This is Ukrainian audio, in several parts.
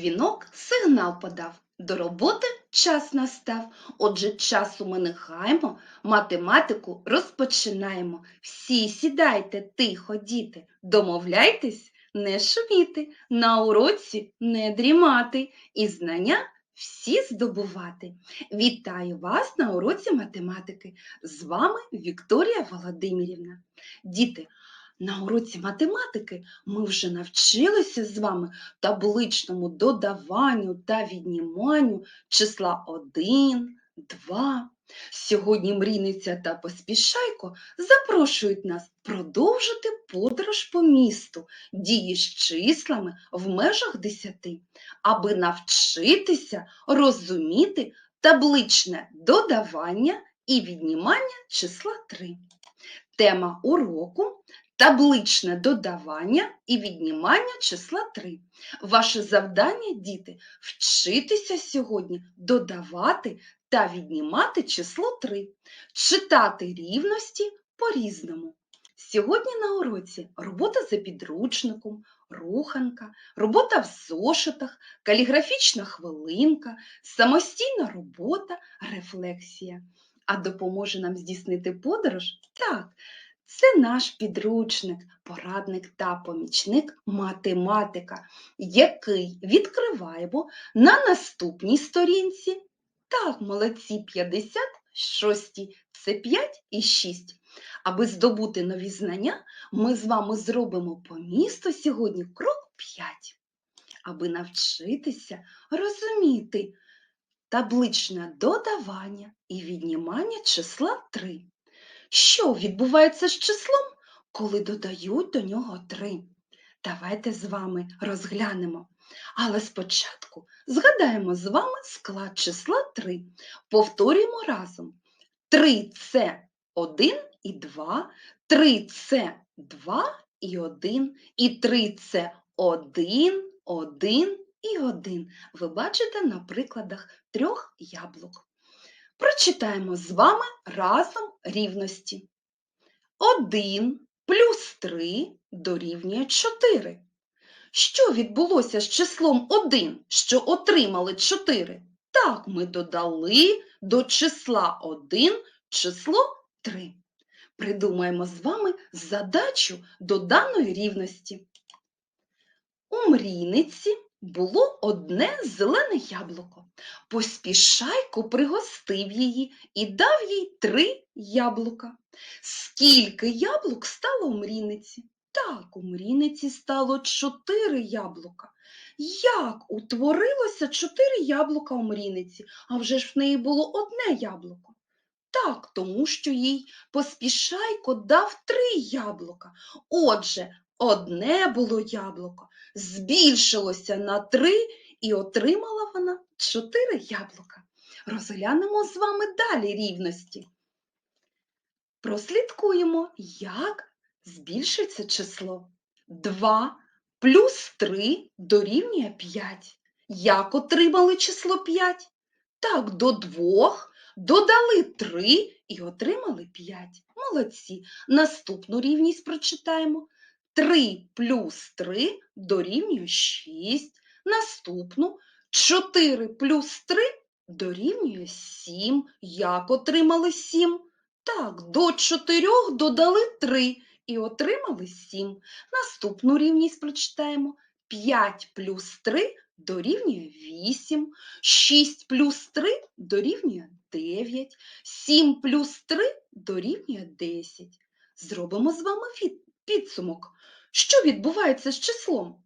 Дзвінок сигнал подав. До роботи час настав. Отже, часу ми не хаємо, математику розпочинаємо. Всі сідайте тихо, діти, домовляйтесь, не шуміти, на уроці не дрімати і знання всі здобувати. Вітаю вас на уроці математики. З вами Вікторія Володимирівна. Діти, на уроці математики ми вже навчилися з вами табличному додаванню та відніманню числа 1, 2. Сьогодні мрійниця та поспішайко запрошують нас продовжити подорож по місту дії з числами в межах 10, аби навчитися розуміти табличне додавання і віднімання числа 3. Тема уроку табличне додавання і віднімання числа 3. Ваше завдання, діти, вчитися сьогодні додавати та віднімати число 3, читати рівності по-різному. Сьогодні на уроці робота за підручником, руханка, робота в зошитах, каліграфічна хвилинка, самостійна робота, рефлексія. А допоможе нам здійснити подорож? Так, це наш підручник, порадник та помічник математика, який відкриваємо на наступній сторінці. Так, молодці 56, це 5 і 6. Аби здобути нові знання, ми з вами зробимо по місту сьогодні крок 5. Аби навчитися розуміти табличне додавання і віднімання числа 3. Що відбувається з числом, коли додають до нього 3? Давайте з вами розглянемо. Але спочатку згадаємо з вами склад числа 3. Повторюємо разом. 3 це 1 і 2, 3 це 2 і 1, і 3 це 1, 1 і 1. Ви бачите на прикладах трьох яблук. Прочитаємо з вами разом рівності. 1 плюс 3 дорівнює 4. Що відбулося з числом 1, що отримали 4? Так, ми додали до числа 1 число 3. Придумаємо з вами задачу до даної рівності. У мрійниці було одне зелене яблуко. Поспішайко пригостив її і дав їй три яблука. Скільки яблук стало у мрійниці? Так, у мрійниці стало чотири яблука. Як утворилося чотири яблука у мрійниці, а вже ж в неї було одне яблуко? Так, тому що їй поспішайко дав три яблука. Отже, одне було яблуко збільшилося на три і отримала вона чотири яблука. Розглянемо з вами далі рівності. Прослідкуємо, як збільшиться число. 2 плюс 3 дорівнює 5. Як отримали число 5? Так, до 2 додали 3 і отримали 5. Молодці. Наступну рівність прочитаємо. 3 плюс 3 дорівнює 6. Наступну 4 плюс 3 дорівнює 7. Як отримали 7? Так, до 4 додали 3 і отримали 7. Наступну рівність прочитаємо. 5 плюс 3 дорівнює 8. 6 плюс 3 дорівнює 9. 7 плюс 3 дорівнює 10. Зробимо з вами підсумок. Що відбувається з числом?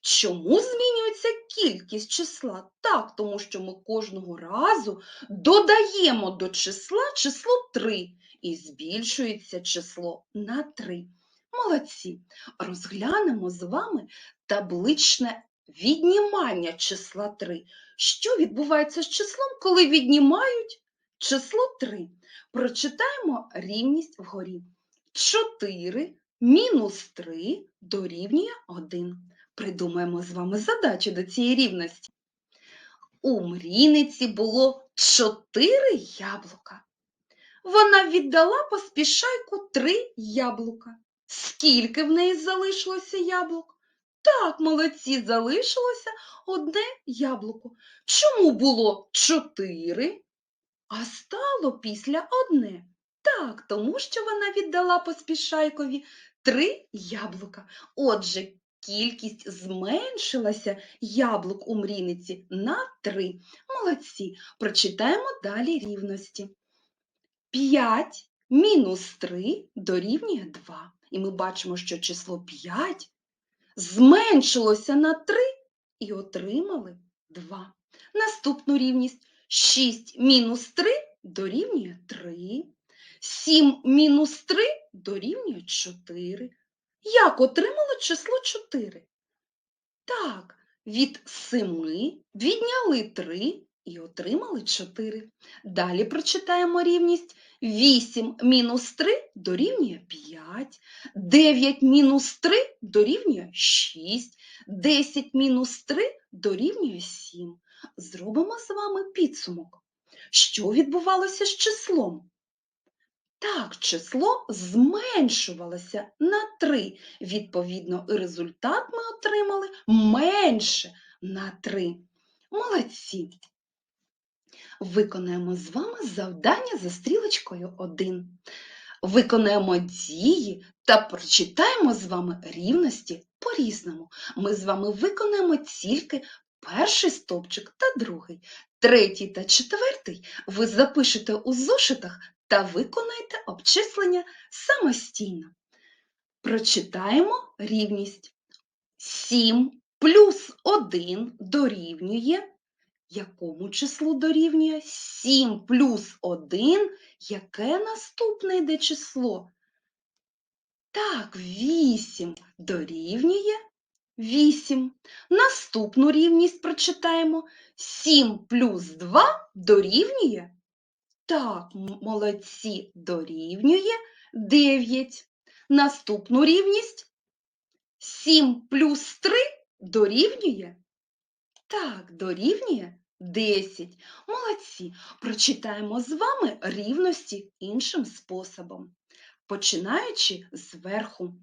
Чому змінюється кількість числа? Так, тому що ми кожного разу додаємо до числа число 3 і збільшується число на 3. Молодці! Розглянемо з вами табличне віднімання числа 3. Що відбувається з числом, коли віднімають число 3? Прочитаємо рівність вгорі. 4 мінус 3 дорівнює 1. Придумаємо з вами задачу до цієї рівності. У мрійниці було 4 яблука. Вона віддала поспішайку 3 яблука. Скільки в неї залишилося яблук? Так, молодці, залишилося одне яблуко. Чому було чотири, а стало після одне? Так, тому що вона віддала поспішайкові три яблука. Отже, кількість зменшилася яблук у мрійниці на три. Молодці. Прочитаємо далі рівності. 5 мінус 3 дорівнює 2. І ми бачимо, що число 5 зменшилося на 3 і отримали 2. Наступну рівність 6 мінус 3 дорівнює 3. 7 мінус 3 дорівнює 4. Як отримали число 4? Так, від 7 відняли 3 і отримали 4. Далі прочитаємо рівність 8 мінус 3 дорівнює 5, 9 мінус 3 дорівнює 6, 10 мінус 3 дорівнює 7. Зробимо з вами підсумок. Що відбувалося з числом? Так, число зменшувалося на 3. Відповідно, результат ми отримали менше на 3. Молодці! Виконаємо з вами завдання за стрілочкою 1. Виконаємо дії та прочитаємо з вами рівності по-різному. Ми з вами виконаємо тільки перший стовпчик та другий. Третій та четвертий ви запишете у зошитах та виконаєте обчислення самостійно. Прочитаємо рівність. 7 плюс 1 дорівнює якому числу дорівнює 7 плюс 1, яке наступне йде число? Так, 8 дорівнює 8. Наступну рівність прочитаємо. 7 плюс 2 дорівнює? Так, молодці, дорівнює 9. Наступну рівність 7 плюс 3 дорівнює? Так, дорівнює 10. Молодці. Прочитаємо з вами рівності іншим способом. Починаючи зверху.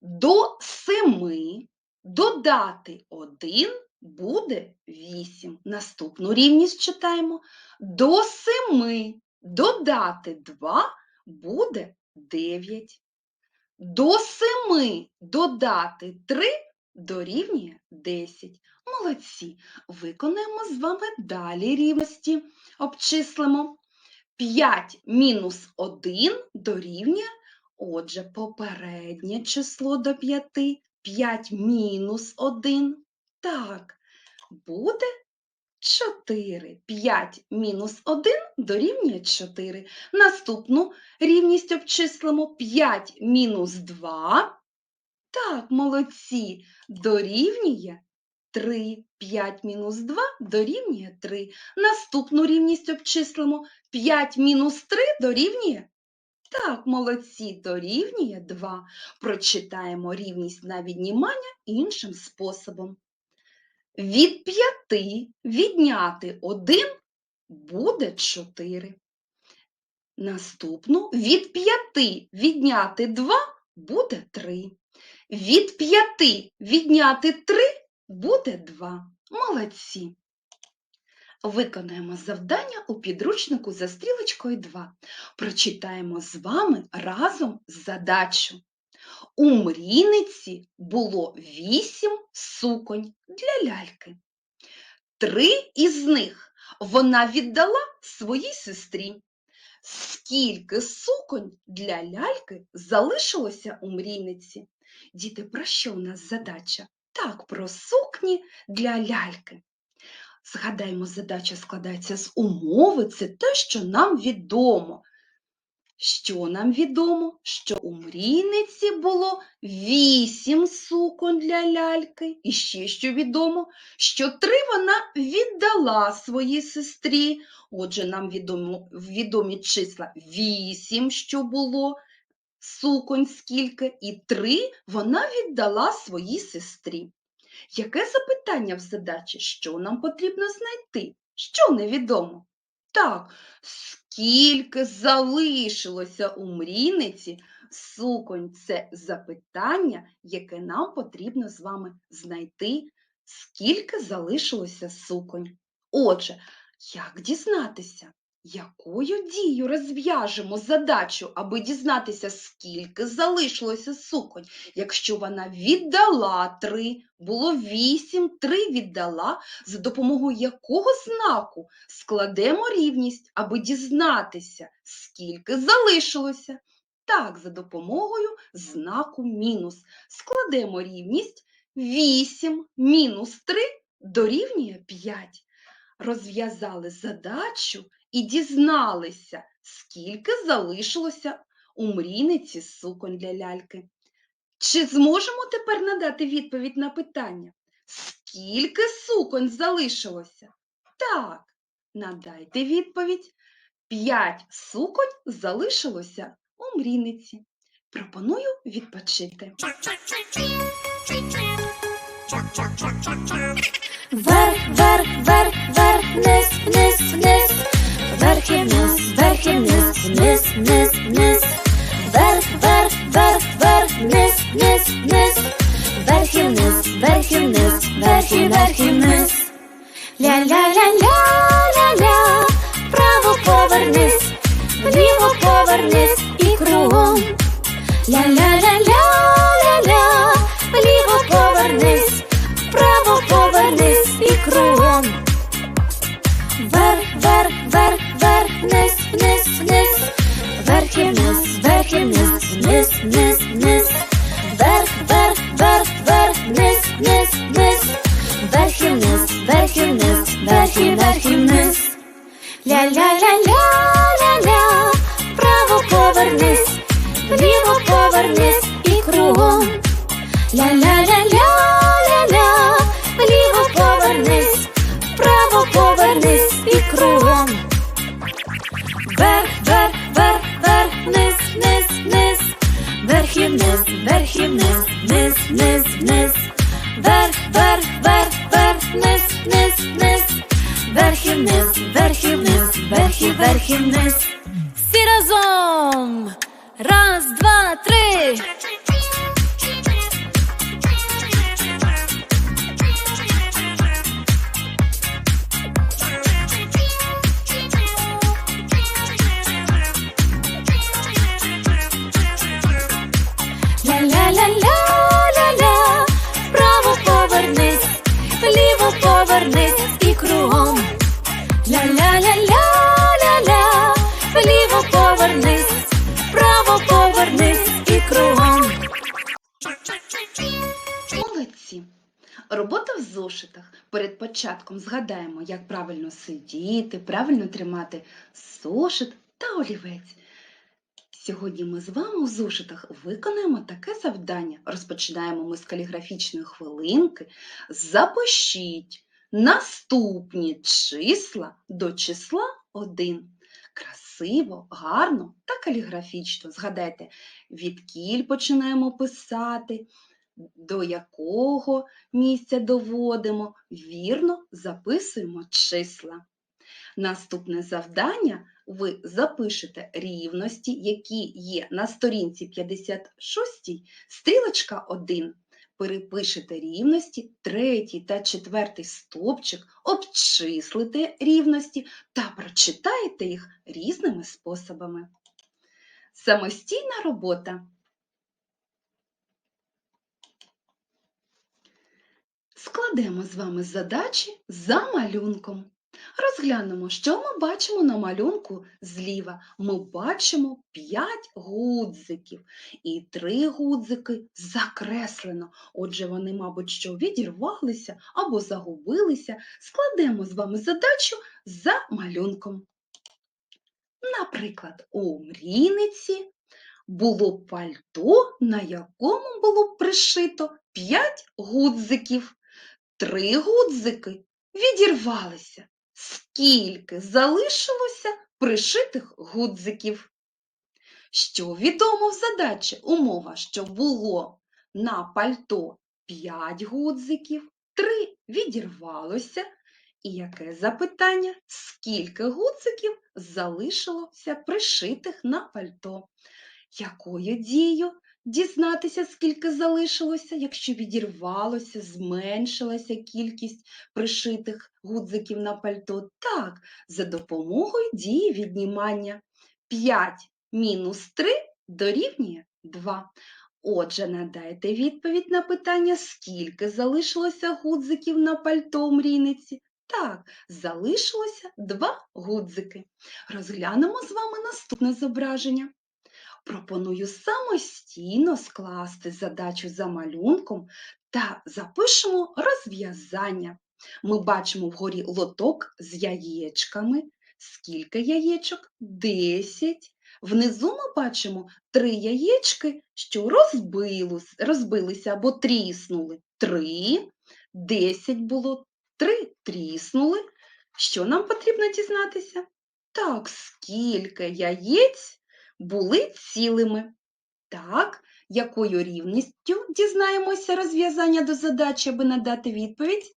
До 7 додати 1 буде 8. Наступну рівність читаємо. До 7 додати 2 буде 9. До 7 додати 3 дорівнює 10. Молодці. Виконаємо з вами далі рівності. Обчислимо. 5 мінус 1 дорівнює, отже, попереднє число до 5. 5 мінус 1. Так, буде 4. 5 мінус 1 дорівнює 4. Наступну рівність обчислимо. 5 мінус 2. Так, молодці, дорівнює 3. 5 мінус 2 дорівнює 3. Наступну рівність обчислимо. 5 мінус 3 дорівнює? Так, молодці, дорівнює 2. Прочитаємо рівність на віднімання іншим способом. Від 5 відняти 1 буде 4. Наступну від 5 відняти 2 буде 3. Від 5 відняти 3 буде 2. Молодці. Виконаємо завдання у підручнику за стрілочкою 2. Прочитаємо з вами разом задачу. У мрійниці було 8 суконь для ляльки. Три із них вона віддала своїй сестрі. Скільки суконь для ляльки залишилося у мрійниці? Діти, про що у нас задача? Так, про сукні для ляльки. Згадаємо, задача складається з умови, це те, що нам відомо. Що нам відомо? Що у мрійниці було вісім суконь для ляльки. І ще що відомо, що три вона віддала своїй сестрі. Отже, нам відомо, відомі числа вісім, що було суконь скільки, і три вона віддала своїй сестрі. Яке запитання в задачі? Що нам потрібно знайти? Що невідомо? Так, скільки залишилося у мрійниці? Суконь це запитання, яке нам потрібно з вами знайти, скільки залишилося суконь. Отже, як дізнатися, якою дією розв'яжемо задачу, аби дізнатися, скільки залишилося суконь? Якщо вона віддала три, було вісім, три віддала, за допомогою якого знаку складемо рівність, аби дізнатися, скільки залишилося? Так, за допомогою знаку мінус. Складемо рівність 8 мінус 3 дорівнює 5. Розв'язали задачу і дізналися, скільки залишилося у мрійниці суконь для ляльки. Чи зможемо тепер надати відповідь на питання? Скільки суконь залишилося? Так, надайте відповідь. П'ять суконь залишилося у мрійниці. Пропоную відпочити. Вверх, вверх, вверх, вверх, вниз, вниз, вниз. Вверх і вниз, вверх і вниз, вниз, вниз, вниз. Вверх, вверх, вверх, вверх, вниз, вниз, вниз. Вверх і вниз, вверх і вниз, вверх і вверх і вниз. Ля-ля-ля-ля-ля-ля, вправо повернись, вліво повернись і кругом. Ля-ля-ля-ля-ля-ля, la la la. Початком згадаємо, як правильно сидіти, правильно тримати зошит та олівець. Сьогодні ми з вами у зошитах виконаємо таке завдання. Розпочинаємо ми з каліграфічної хвилинки. Запишіть наступні числа до числа 1. Красиво, гарно та каліграфічно. Згадайте, від кіль починаємо писати, до якого місця доводимо, вірно записуємо числа. Наступне завдання ви запишете рівності, які є на сторінці 56, стрілочка 1. Перепишете рівності, третій та четвертий стовпчик, обчислите рівності та прочитаєте їх різними способами. Самостійна робота. Складемо з вами задачі за малюнком. Розглянемо, що ми бачимо на малюнку зліва. Ми бачимо 5 гудзиків і 3 гудзики закреслено. Отже, вони, мабуть, що відірвалися або загубилися. Складемо з вами задачу за малюнком. Наприклад, у мрійниці було пальто, на якому було пришито 5 гудзиків. Три гудзики відірвалися. Скільки залишилося пришитих гудзиків? Що відомо в задачі? Умова, що було на пальто 5 гудзиків, 3 відірвалося. І яке запитання? Скільки гудзиків залишилося пришитих на пальто? Якою дією дізнатися, скільки залишилося, якщо відірвалося, зменшилася кількість пришитих гудзиків на пальто? Так, за допомогою дії віднімання. 5 мінус 3 дорівнює 2. Отже, надайте відповідь на питання, скільки залишилося гудзиків на пальто мрійниці. Так, залишилося два гудзики. Розглянемо з вами наступне зображення. Пропоную самостійно скласти задачу за малюнком та запишемо розв'язання. Ми бачимо вгорі лоток з яєчками. Скільки яєчок? 10. Внизу ми бачимо три яєчки, що розбилися або тріснули. Три. 10 було, три тріснули. Що нам потрібно дізнатися? Так, скільки яєць були цілими. Так, якою рівністю дізнаємося розв'язання до задачі, аби надати відповідь?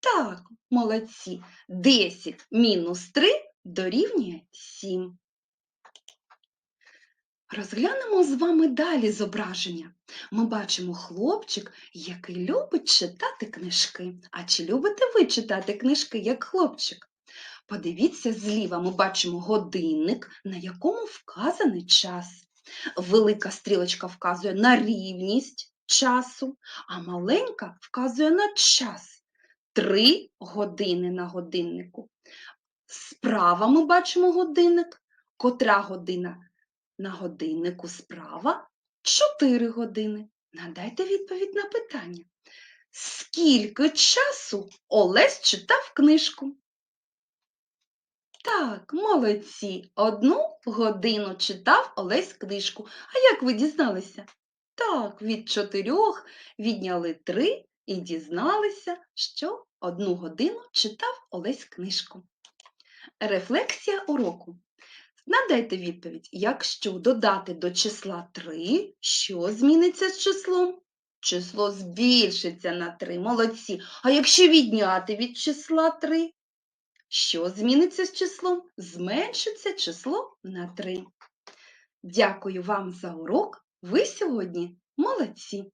Так, молодці. 10 мінус 3 дорівнює 7. Розглянемо з вами далі зображення. Ми бачимо хлопчик, який любить читати книжки. А чи любите ви читати книжки, як хлопчик? Подивіться зліва, ми бачимо годинник, на якому вказаний час. Велика стрілочка вказує на рівність часу, а маленька вказує на час. Три години на годиннику. Справа ми бачимо годинник. Котра година на годиннику справа? Чотири години. Надайте відповідь на питання. Скільки часу Олесь читав книжку? Так, молодці. Одну годину читав Олесь книжку. А як ви дізналися? Так, від чотирьох відняли три і дізналися, що одну годину читав Олесь книжку. Рефлексія уроку. Надайте відповідь, якщо додати до числа 3, що зміниться з числом? Число збільшиться на 3, молодці. А якщо відняти від числа 3, що зміниться з числом? Зменшиться число на 3. Дякую вам за урок. Ви сьогодні молодці.